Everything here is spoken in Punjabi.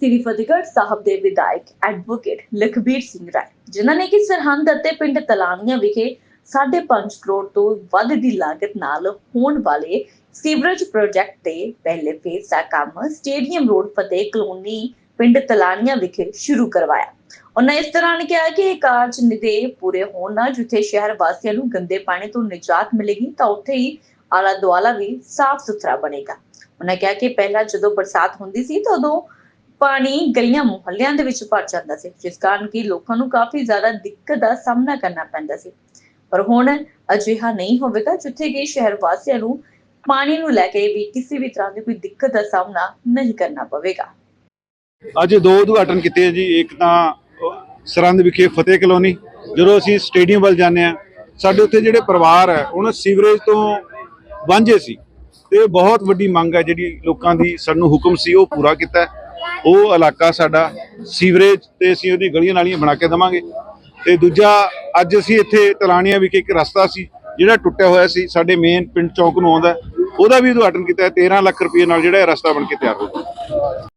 ਸ੍ਰੀ ਫਤਿਹਗੜ੍ਹ ਸਾਹਿਬ ਦੇ ਵਿਧਾਇਕ ਐਡਵੋਕੇਟ ਲਖਬੀਰ ਸਿੰਘ ਰਾਏ, ਜਿਨ੍ਹਾਂ ਨੇ ਕਿ ਸਰਹੰਦ ਅਤੇ ਪਿੰਡ ਤਲਾਨੀਆਂ ਵਿਖੇ 5.5 ਕਰੋੜ ਤੋਂ ਵੱਧ ਦੀ ਲਾਗਤ ਨਾਲ ਹੋਣ ਵਾਲੇ ਸੀਵਰੇਜ ਪ੍ਰੋਜੈਕਟ ਦੇ ਪਹਿਲੇ ਫੇਜ਼ ਦਾ ਕੰਮ ਸਟੇਡੀਅਮ ਰੋਡ ਫਤਿਹ ਕਲੋਨੀ ਪਿੰਡ ਤਲਾਨੀਆਂ ਵਿਖੇ ਸ਼ੁਰੂ ਕਰਵਾਇਆ। ਉਹਨਾਂ ਇਸ ਦੌਰਾਨ ਕਿਹਾ ਕਿ ਇਹ ਕਾਰਜ ਨਿਦੇ ਪੂਰੇ ਹੋਣ ਨਾਲ ਜਿੱਥੇ ਸ਼ਹਿਰ ਵਾਸੀਆਂ ਨੂੰ ਗੰਦੇ ਪਾਣੀ ਤੋਂ ਨਿਜਾਤ ਮਿਲੇਗੀ, ਤਾਂ ਉੱਥੇ ਹੀ ਆਲਾ ਦੁਆਲਾ ਵੀ ਸਾਫ਼ ਸੁਥਰਾ ਬਣੇਗਾ। ਉਹਨਾਂ ਕਿਹਾ ਕਿ ਪਹਿਲਾਂ ਜਦੋਂ ਬਰਸਾਤ ਹੁੰਦੀ ਸੀ, ਤਾਂ ਉਦੋਂ ਪਾਣੀ ਗਲੀਆਂ ਮੁਹੱਲਿਆਂ ਦੇ ਵਿੱਚ ਭਰ ਜਾਂਦਾ ਸੀ ਜਿਸ ਕਾਰਨ ਕਿ ਲੋਕਾਂ ਨੂੰ ਕਾਫੀ ਜ਼ਿਆਦਾ ਦਿੱਕਤ ਦਾ ਸਾਹਮਣਾ ਕਰਨਾ ਪੈਂਦਾ ਸੀ। ਪਰ ਹੁਣ ਅਜਿਹਾ ਨਹੀਂ ਹੋਵੇਗਾ ਜਿੱਥੇ ਕਿ ਸ਼ਹਿਰ ਵਾਸੀਆਂ ਨੂੰ ਪਾਣੀ ਨੂੰ ਲੈ ਕੇ ਵੀ ਕਿਸੇ ਵੀ ਤਰ੍ਹਾਂ ਦੀ ਕੋਈ ਦਿੱਕਤ ਦਾ ਸਾਹਮਣਾ ਨਹੀਂ ਕਰਨਾ ਪਵੇਗਾ। ਅੱਜ ਦੋ ਉਦਘਾਟਨ ਕੀਤੇ ਆ ਜੀ ਇੱਕ ਤਾਂ ਅਹ, ਸਰਹੰਦ ਵਿਖੇ ਫਤਿਹ ਕਲੋਨੀ ਜਦੋਂ ਅਸੀਂ ਸਟੇਡੀਅਮ ਵੱਲ ਜਾਂਦੇ ਆ ਸਾਡੇ ਉੱਥੇ ਜਿਹੜੇ ਪਰਿਵਾਰ ਹੈ ਉਹਨਾਂ ਸੀਵਰੇਜ ਤੋਂ ਵਾਂਝੇ ਸੀ। ਤੇ ਬਹੁਤ ਵੱਡੀ ਮੰਗ ਹੈ ਜਿਹੜੀ ਲੋਕਾਂ ਦੀ ਸਾਨੂੰ ਹੁਕਮ ਸੀ ਉਹ ਪੂਰਾ ਕੀਤਾ ਉਹ ਇਲਾਕਾ ਸਾਡਾ ਸੀਵਰੇਜ ਤੇ ਅਸੀਂ ਉਹਦੀ ਗਲੀਆਂ ਨਾਲੀਆਂ ਬਣਾ ਕੇ ਦਵਾਂਗੇ। ਤੇ ਦੂਜਾ, ਅੱਜ ਅਸੀਂ ਇੱਥੇ ਤਲਾਣੀਆਂ ਵਿਖੇ ਇੱਕ ਰਸਤਾ ਸੀ, ਜਿਹੜਾ ਟੁੱਟਿਆ ਹੋਇਆ ਸੀ, ਸਾਡੇ ਮੇਨ ਪਿੰਡ ਚੌਕ ਨੂੰ ਆਉਂਦਾ। ਉਹਦਾ ਵੀ ਉਦਘਾਟਨ ਕੀਤਾ ਹੈ 13 ਲੱਖ ਰੁਪਏ ਨਾਲ ਜਿਹੜਾ ਰਸਤਾ ਬਣ ਕੇ ਤਿਆਰ ਹੋਊਗਾ